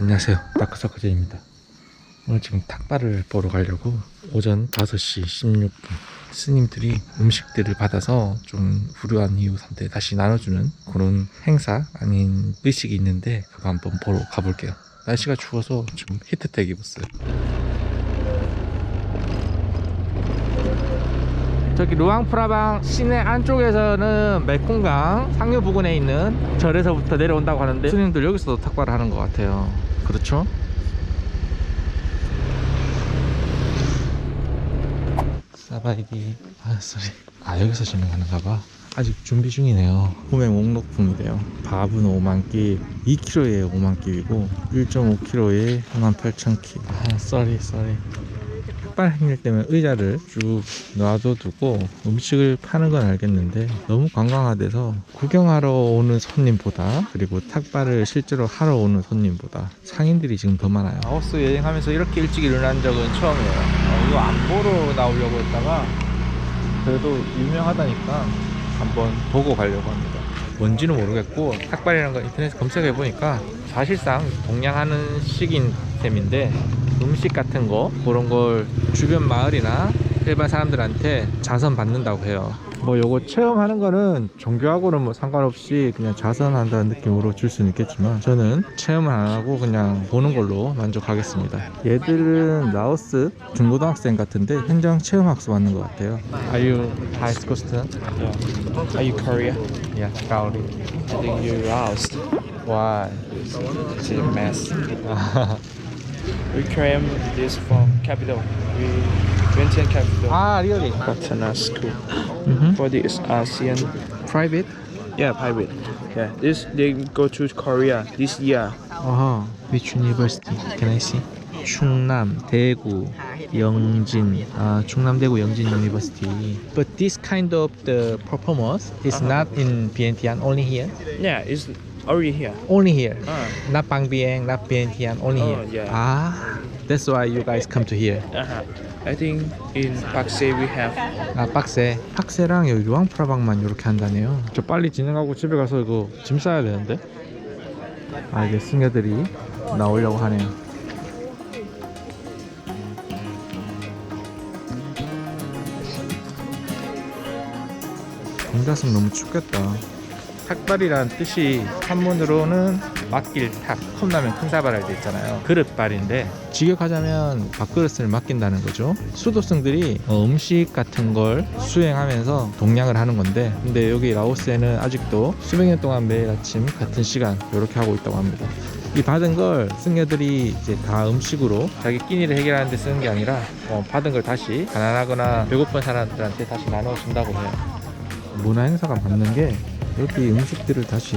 안녕하세요. 다크서커제입니다. 오늘 지금 탁발을 보러 가려고 오전 5시 16분 스님들이 음식들을 받아서 좀 불우한 상태에 다시 나눠주는 그런 행사 아닌 의식이 있는데 그거 한번 보러 가볼게요. 날씨가 추워서 좀 히트텍 입었어요. 저기 루앙프라방 시내 안쪽에서는 메콩강 상류 부근에 있는 절에서부터 내려온다고 하는데 스님들 여기서도 탁발을 하는 것 같아요 그렇죠? 사바이디. 아 쏘리 아 여기서 진행하는가 봐. 아직 준비 중이네요. 구매 목록품이래요. 밥은 5만 끼 2kg에 5만 끼이고 1.5kg에 18,000끼. 아 쏘리 쏘리 탁발 행렬 때문에 의자를 쭉 놔둬 두고 음식을 파는 건 알겠는데 너무 관광화돼서 구경하러 오는 손님보다 그리고 탁발을 실제로 하러 오는 손님보다 상인들이 지금 더 많아요. 라오스 여행하면서 이렇게 일찍 일어난 적은 처음이에요. 어, 이거 안 보러 나오려고 했다가 그래도 유명하다니까 한번 보고 가려고 합니다. 뭔지는 모르겠고 탁발이라는 거 인터넷에 검색해 보니까 사실상 동양하는 식인 셈인데 음식 같은 거 그런 걸 주변 마을이나 일반 사람들한테 자선 받는다고 해요 뭐 요거 체험하는 거는 종교하고는 뭐 상관없이 그냥 자선한다는 느낌으로 줄 수는 있겠지만 저는 체험을 안 하고 그냥 보는 걸로 만족하겠습니다 얘들은 라오스 중고등학생 같은데 현장 체험 학습 받는 것 같아요 Are you high school student? Are you Korea? Yeah, Gaudi I think you lost. Why? It's a mess. We came this from capital. We Vientiane capital. ah, really? Patana school. Mm-hmm. For this ASEAN. Private? Yeah, private. Yeah, this they go to Korea this year. Uh-huh. Which university? Can I see? 충남, 대구, 영진, uh, 충남, 대구, 영진 University. But this kind of the performance is not in Vientiane, only here. Yeah, it's already here. Only here. Uh, Not Bang Bieng, not Vientiane, only Oh, here. yeah. Ah, that's why you guys come to here. uh-huh. I think in Pakse we have. 아, 빡세. 빡세랑 여기 루앙프라방만 이렇게 한다네요. 저 빨리 진행하고 집에 가서 이거 짐 싸야 되는데. 아, 이게 승려들이 나오려고 하네요. 동자승 너무 춥겠다. 탁발이란 뜻이 한문으로는 맡길 탁, 컵라면 큰 사발 할 때 있잖아요. 그릇발인데 직역하자면 밥그릇을 맡긴다는 거죠. 수도승들이 어, 음식 같은 걸 수행하면서 동양을 하는 건데 근데 여기 라오스에는 아직도 수백 년 동안 매일 아침 같은 시간 이렇게 하고 있다고 합니다. 이 받은 걸 승려들이 이제 다 음식으로 자기 끼니를 해결하는 데 쓰는 게 아니라 어, 받은 걸 다시 가난하거나 배고픈 사람들한테 다시 나눠 준다고 해요. 문화 행사가 맞는 게 여기 음식들을 다시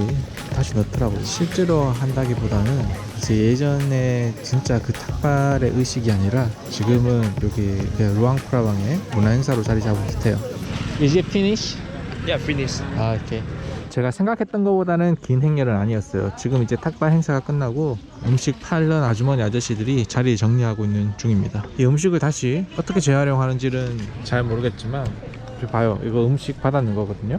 다시 넣더라고요. 실제로 한다기보다는 이제 예전에 진짜 그 탁발의 의식이 아니라 지금은 여기 그 루앙프라방의 문화 행사로 자리 잡은 듯해요. Is it finish? Yeah, finish. 아, 오케이. 제가 생각했던 것보다는 긴 행렬은 아니었어요. 지금 이제 탁발 행사가 끝나고 음식 팔던 아주머니 아저씨들이 자리 정리하고 있는 중입니다. 이 음식을 다시 어떻게 재활용하는지는 잘 모르겠지만 봐요. 이거 음식 받았는 거거든요.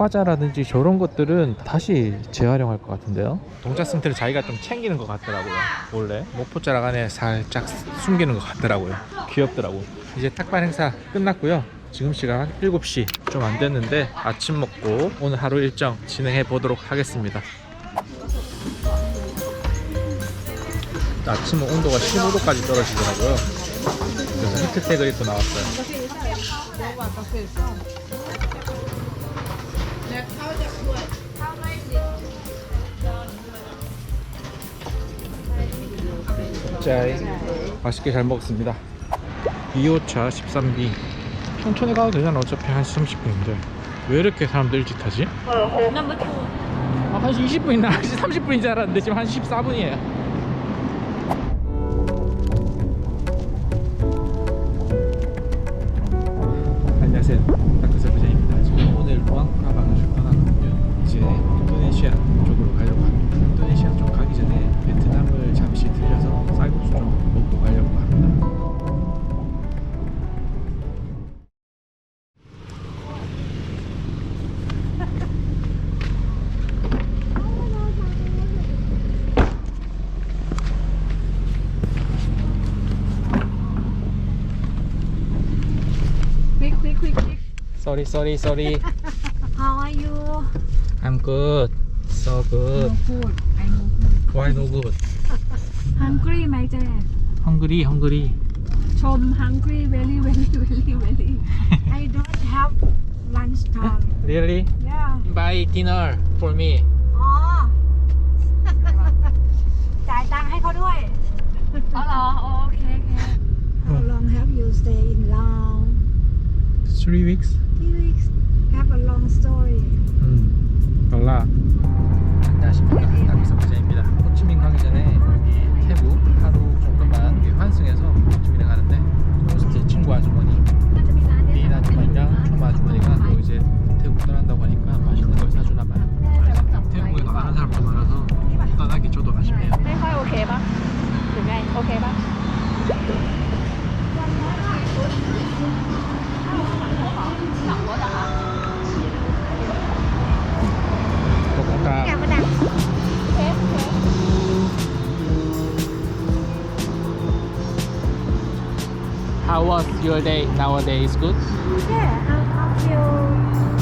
과자라든지 저런 것들은 다시 재활용할 것 같은데요. 동자 상태를 자기가 좀 챙기는 것 같더라고요. 원래 목포자락 안에 살짝 숨기는 것 같더라고요. 귀엽더라고. 이제 탁발 행사 끝났고요. 지금 시간 7시 좀 안 됐는데 아침 먹고 오늘 하루 일정 진행해 보도록 하겠습니다. 아침은 온도가 15도까지 떨어지더라고요. 그래서 히트텍을 입고 나왔어요. 짠. 맛있게 잘 먹었습니다. 2호차 13B. 천천히 가도 되잖아. 어차피 1시 30분인데. 왜 이렇게 사람들 일찍 타지? 아, 1시 20분이나 1시 30분인 줄 알았는데 지금 1시 14분이에요. 안녕하세요. sorry sorry sorry How are you? I'm good so good No food. I no food. why no good Hungry ไหมเจ hungry hungry ชม hungry very very very very I don't have lunch time really yeah buy dinner for me อ๋อ จ่ายตังค์ให้เขาด้วย อ๋อเหรอ โอเคโอเค How long have you stay in Laos three weeks Three weeks Have a long story 음, 달라. 안녕하십니까. 나비서 부자입니다. 호치민 가기 전에 How was your day nowadays? Good? Yeah, I, I feel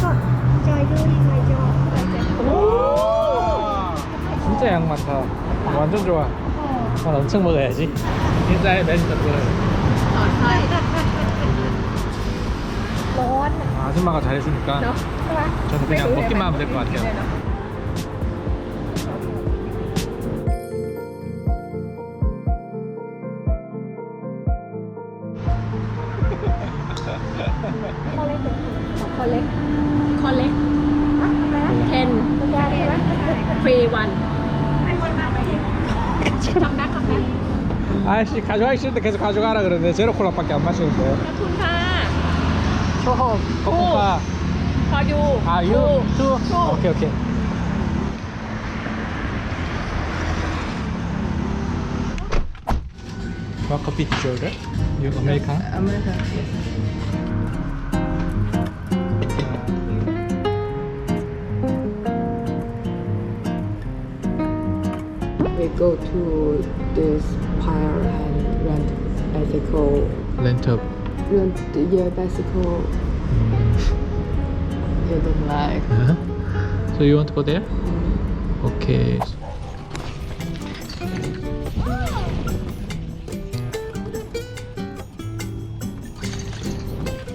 good. Enjoy doing my job. 진짜 양 많다. 완전 좋아. 난 엄청 먹어야지. 인사해 매니저 들어요. ร้อน 아, 아줌마가 잘해주니까 เนาะใช่ไหม 저는 그냥 먹기만 하면 될 것 같아요. คอเล็กคอเล็กเทนฟรีวันคัมแบ็คคัมแบ็ค 아씨 가져가기 싫은데 계속 가져가라 그러는데 제로 콜라밖에 안 마시는데 ขอบคุณค่ะ 초호 코코카 พออยู่ 아 유? 투? 오케이 오케이 What coffee did you order? You American? American. Go to this pier and rent bicycle. 렌트 Rent yeah bicycle. You don't like. So you want to go there? Okay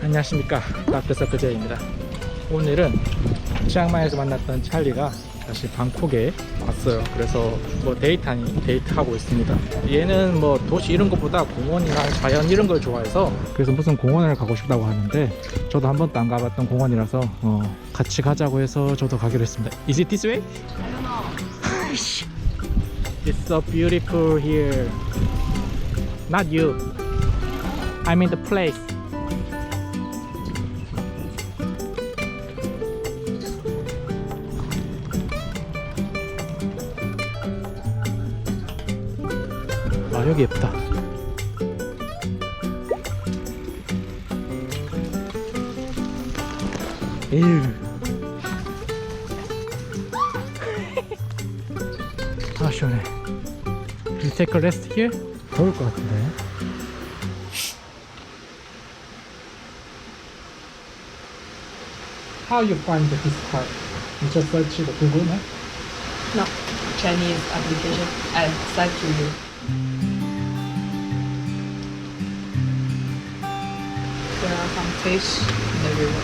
안녕하십니까 라프서크제입니다 오늘은 치앙마이에서 만났던 찰리가 다시 방콕에 왔어요. 그래서 뭐 데이트 아닌 데이트하고 있습니다. 얘는 뭐 도시 이런 것보다 공원이나 자연 이런 걸 좋아해서 그래서 무슨 공원을 가고 싶다고 하는데 저도 한 번도 안 가봤던 공원이라서 어, 같이 가자고 해서 저도 가기로 했습니다. Is it this way? It's so beautiful here. Not you. I mean the place 여기 예쁘다 에휴 아 시원해 You take a rest here? 더울 것 같은데 How you find this part? You just search the Google map? No. Chinese application. I send to you. There are some fish in the river.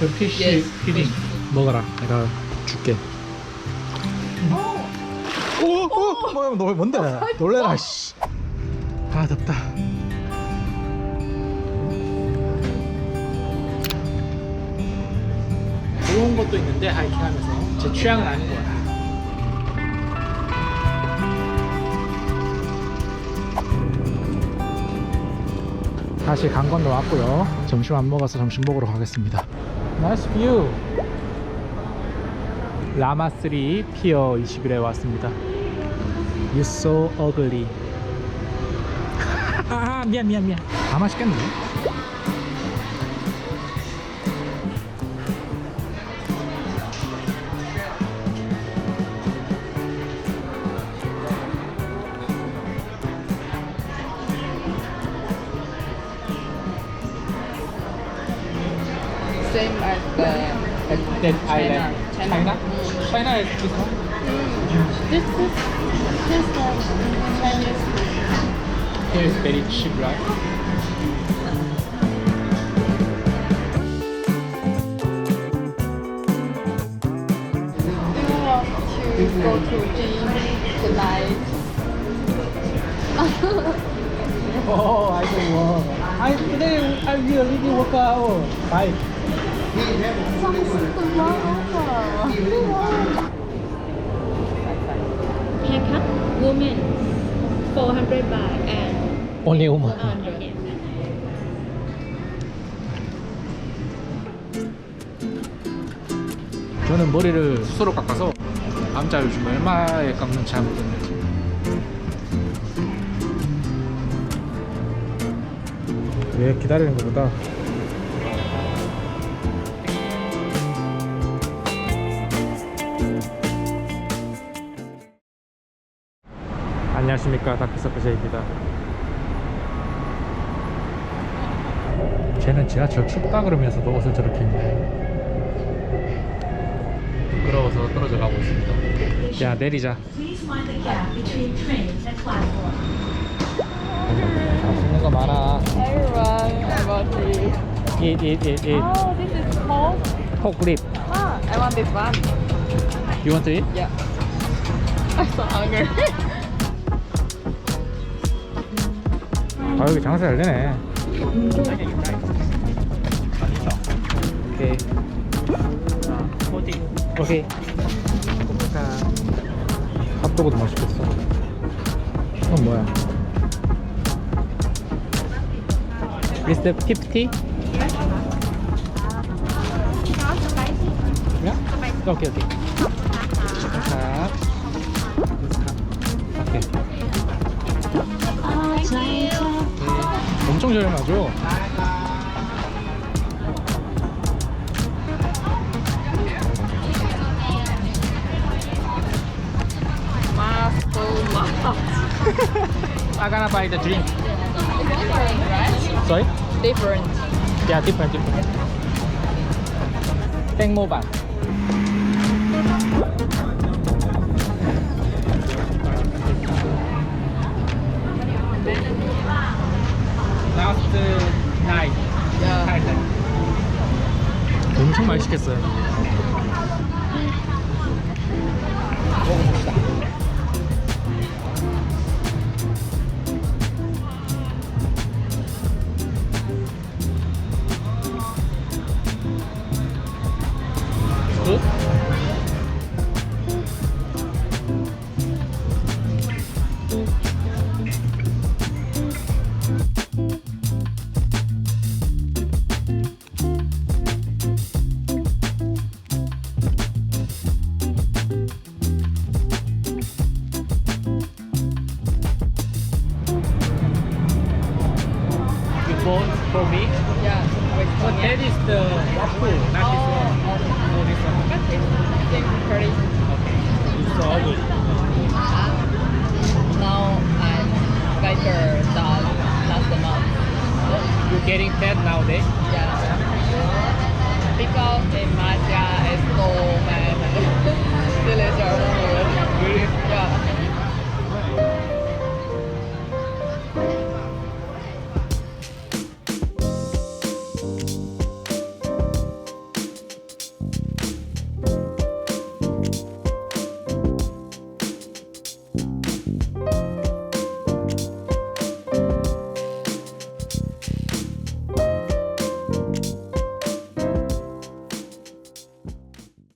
그 피쉬 Yes, 피딩 먹어라. 내가 줄게. 오! 오! 뭐야 너 뭔데? 놀래라 씨. 아 덥다. 좋은 것도 있는데 하이킹 하면서. 제 취향은 아닌 것 같아 다시 강건도 왔고요. 점심 안 먹어서 점심 먹으러 가겠습니다. 나이스 뷰 라마3 피어 21에 왔습니다. You so ugly. 아 미안 미안 미안. 다 맛있겠네 That island. China? China is this one? Mm. This is this the Chinese. Here is very cheap, right? Do you want to go to gym tonight? Oh, I don't want. I today I really work out. Bye. Haircut, woman, 400 baht and Only woman. 100. 저는 머리를 스스로 깎아서 남자 요즘 얼마에 깎는지 잘 모르겠네요. 왜 기다리는 것보다 안녕하십니까 다크서클 제입니다 쟤는 지하철 춥다 그러면서도 옷을 저렇게 입네 부끄러워서 떨어져 가고 있습니다 야 내리자. 맛있는 거 많아 Everyone, I want this. eat eat eat eat Oh, this is small. pork rib Ah, I want this one. you want to eat? Yeah. I'm so hungry. 아 여기 장사 잘 되네. 오케이. 오케이. 핫도그도 맛있겠어. 이건 뭐야? Is the 50? Yeah? 오케이 오케이. 자 오케이. 네. 엄청 저렴하죠? Mask, full mask. I'm gonna buy the drink. Sorry? Different. Yeah, different, different. 땡모 반. Last night. Yeah. 엄청 많이 시켰어요. 먹어봅시다. Good? Bought for me? Yeah. But that is the waffle, not this oh, one. Oh, this one. Uh-huh. I think pretty. Okay. It's so good. Now I'm better than last month. You're getting fat nowadays? Yeah. Because in Malaysia it's so